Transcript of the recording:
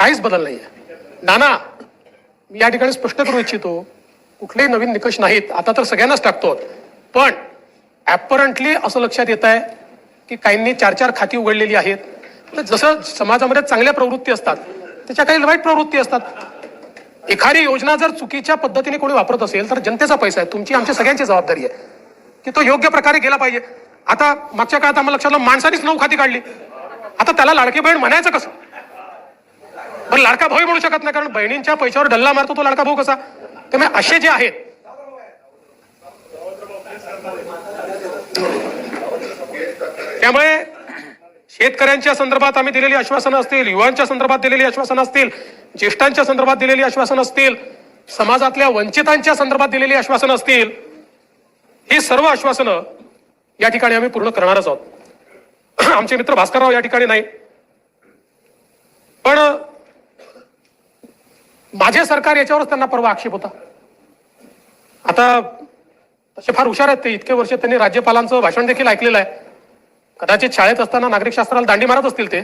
काहीच बदल नाहीये. नाना मी या ठिकाणी स्पष्ट करू इच्छितो कुठलेही नवीन निकष नाहीत. आता तर सगळ्यांनाच टाकतो पण ॲपरंटली असं लक्षात येत आहे की काहींनी चार चार खाती उघडलेली आहेत. तर जसं समाजामध्ये चांगल्या प्रवृत्ती असतात त्याच्या काही वाईट प्रवृत्ती असतात. एखादी योजना जर चुकीच्या पद्धतीने कोणी वापरत असेल तर जनतेचा पैसा आहे. तुमची आमची सगळ्यांची जबाबदारी आहे. की तो योग्य प्रकारे गेला पाहिजे. आता मागच्या काळात आम्हाला लक्षात आलं माणसानेच नऊ खाती काढली. आता त्याला लाडकी बहीण म्हणायचं कसं? पण लाडका भाऊ म्हणू शकत नाही कारण बहिणींच्या पैशावर डल्ला मारतो तो लाडका भाऊ कसा? त्यामुळे असे जे आहेत त्यामुळे शेतकऱ्यांच्या संदर्भात आम्ही दिलेली आश्वासनं असतील युवांच्या संदर्भात दिलेली आश्वासनं असतील ज्येष्ठांच्या संदर्भात दिलेली आश्वासनं असतील समाजातल्या वंचितांच्या संदर्भात दिलेली आश्वासनं असतील ही सर्व आश्वासनं या ठिकाणी आम्ही पूर्ण करणारच आहोत. आमचे मित्र भास्करराव या ठिकाणी नाही. पण माझे सरकार याच्यावरच त्यांना परवा आक्षेप होता. आता तसे फार हुशार आहेत ते. इतके वर्ष त्यांनी राज्यपालांचं भाषण देखील ऐकलेलं आहे. कदाचित शाळेत असताना नागरिक शास्त्राला दांडी मारत असतील ते.